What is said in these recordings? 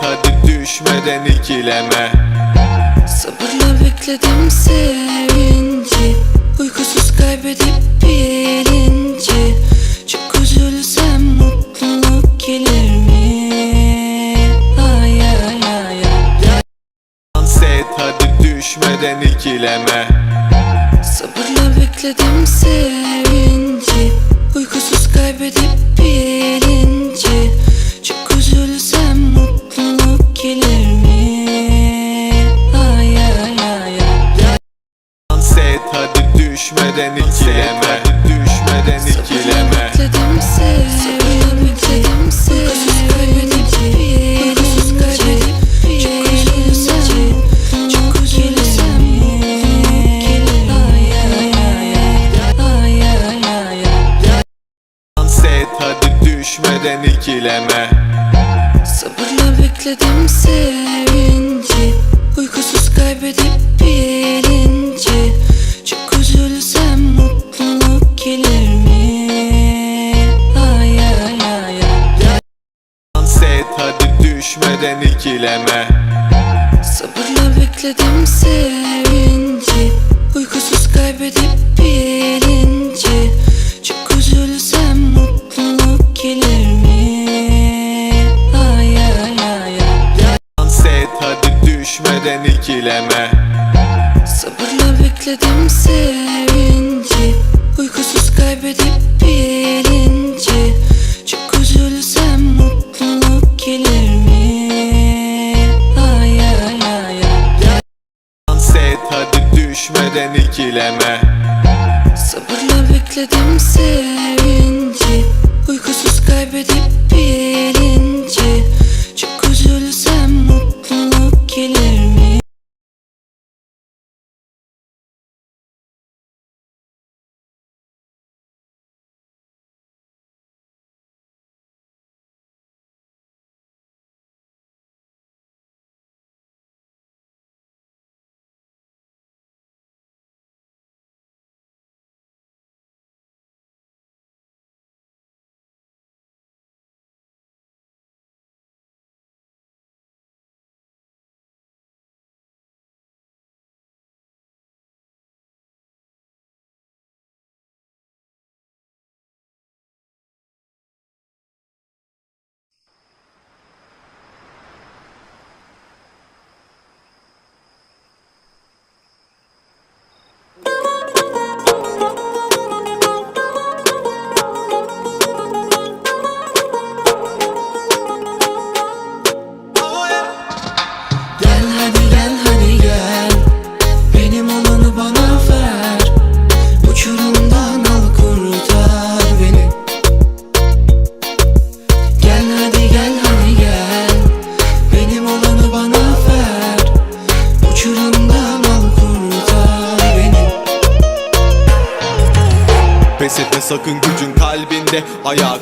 hadi düşmeden ikileme. Sabırla bekledim sevinci. Uykusuz kaybedip bilinci Çok üzülsem mutluluk gelir mi? Ay ay ay ay. Dans et hadi düşmeden ikileme. Sabırla bekledim sevinci. Uykusuz kaybedip bilinci ikileme Sabırla bekledim sevinci. Uykusuz kaybedip bilinci Çok üzülsem mutluluk gelir mi? Ay ay ay ay Dans et hadi düşmeden ikileme. Sabırla bekledim sevinci düşmeden ikileme Sabırla bekledim sevinci. Uykusuz kaybedip bilinci Çok üzülsem mutluluk gelir mi? Ay ay ay ay. Dans et hadi düşmeden ikileme Sabırla bekledim sevinci. Uykusuz kaybedip bilinci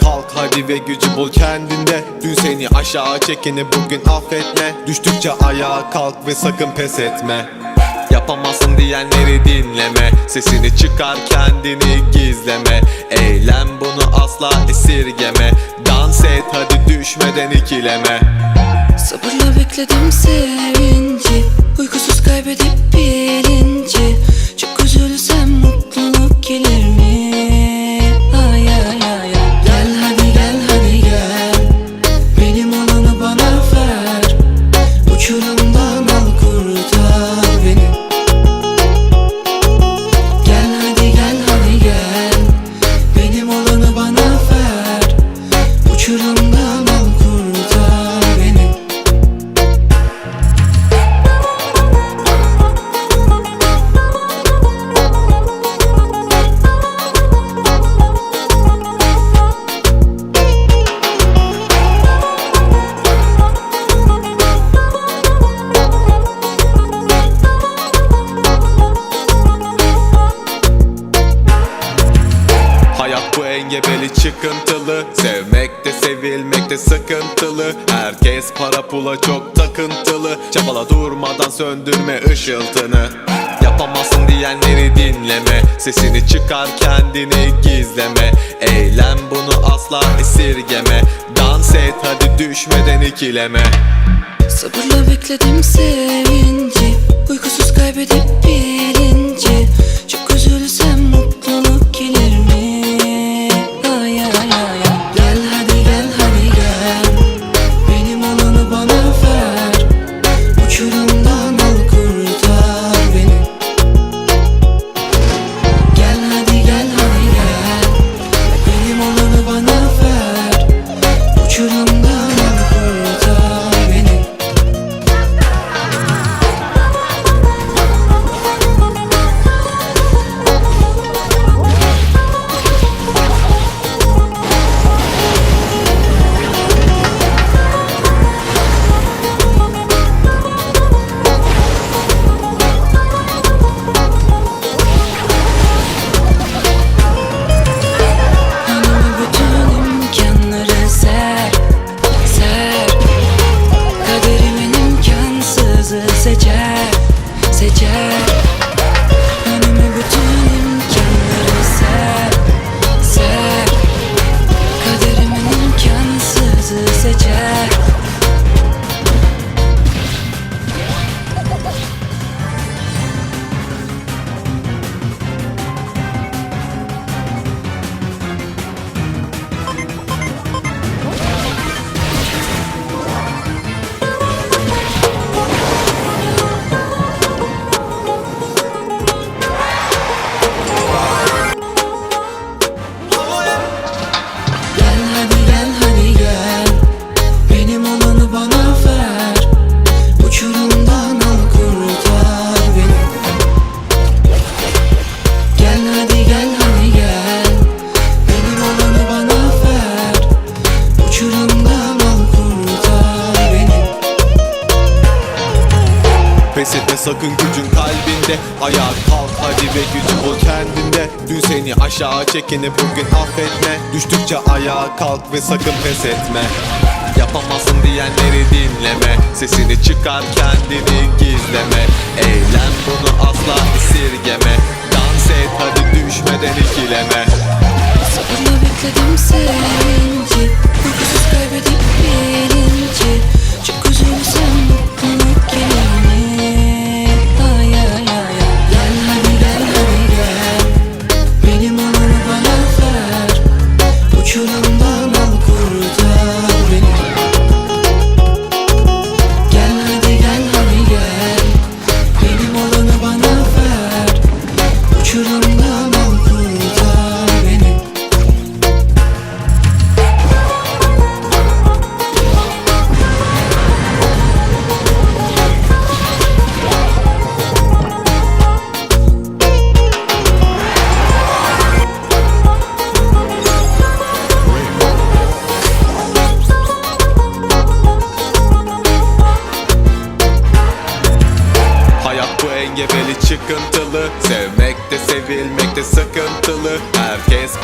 Kalk hadi ve gücü bul kendinde. Dün seni aşağı çekeni bugün affetme. Düştükçe ayağa kalk ve sakın pes etme. Yapamazsın diyenleri dinleme. Sesini çıkar kendini gizleme. Eylem bunu asla esirgeme. Dans et hadi düşmeden ikileme. Sabırla bekledim sevinci. Uykusuz kaybedip bilinci çıkıntılı. Sevmek de sevilmek de sıkıntılı. Herkes para pula çok takıntılı. Çabala durmadan söndürme ışıltını. Yapamazsın diyenleri dinleme. Sesini çıkar kendini gizleme. Eylem bunu asla esirgeme. Dans et hadi düşmeden ikileme. Sabırla bekledim sevinci. Uykusuz kaybedip bilinci Çok üzülsem mutluluk sakın gücün kalbinde. Ayağa kalk hadi ve gücü bul kendinde. Dün seni aşağı çekeni bugün affetme. Düştükçe ayağa kalk ve sakın pes etme. Yapamazsın diyenleri dinleme. Sesini çıkar kendini gizleme. Eylem bunu asla esirgeme. Dans et hadi düşmeden ikileme. Sabırla bekledim sevinci Uykusuz kaybedip bilinci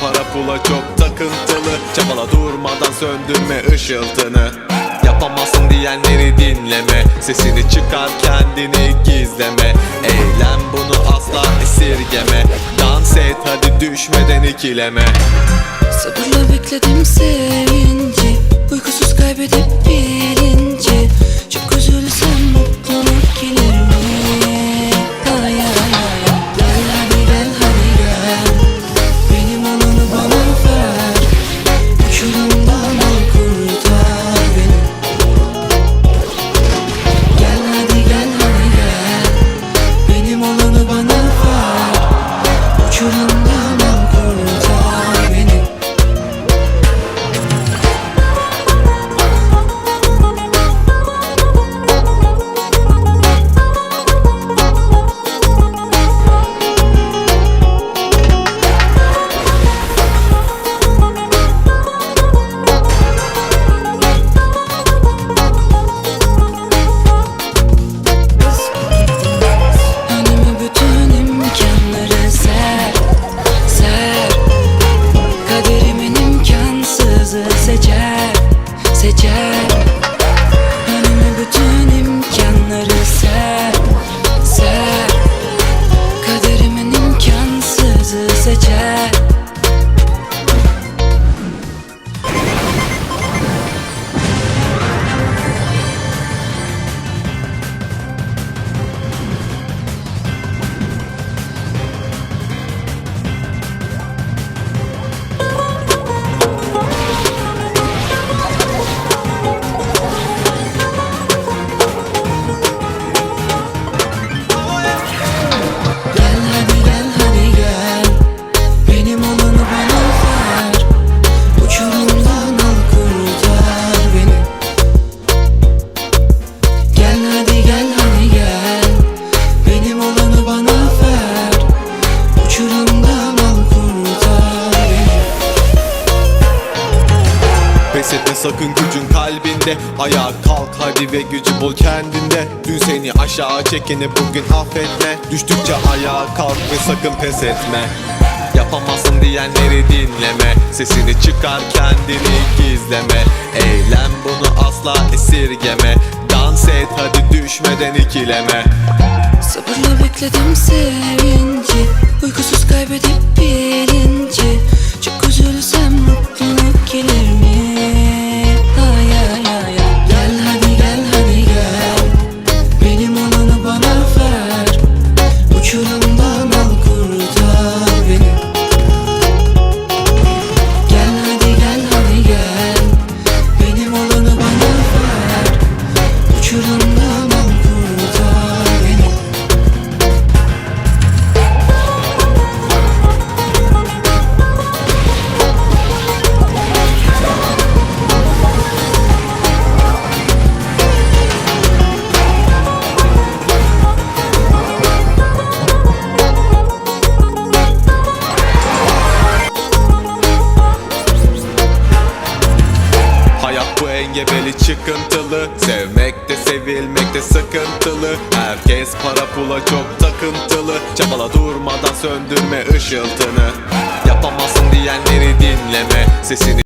para pula çok takıntılı. Çabala durmadan söndürme ışıltını. Yapamazsın diyenleri dinleme. Sesini çıkar kendini gizleme. Eylem bunu asla esirgeme. Dans et hadi düşmeden ikileme. Sabırla bekledim sevinci. Uykusuz kaybedip bilinci Çok üzülsem kalbinde. Ayağa kalk hadi ve gücü bul kendinde. Dün seni aşağı çekeni bugün affetme. Düştükçe ayağa kalk ve sakın pes etme. Yapamazsın diyenleri dinleme. Sesini çıkar kendini gizleme. Eylem bunu asla esirgeme. Dans et hadi düşmeden ikileme. Sabırla bekledim sevinci. Uykusuz kaybedip bilinci sıkıntılı Herkes para pula çok takıntılı. Çabala durmadan söndürme ışıltını. Yapamazsın diyenleri dinleme. Sesini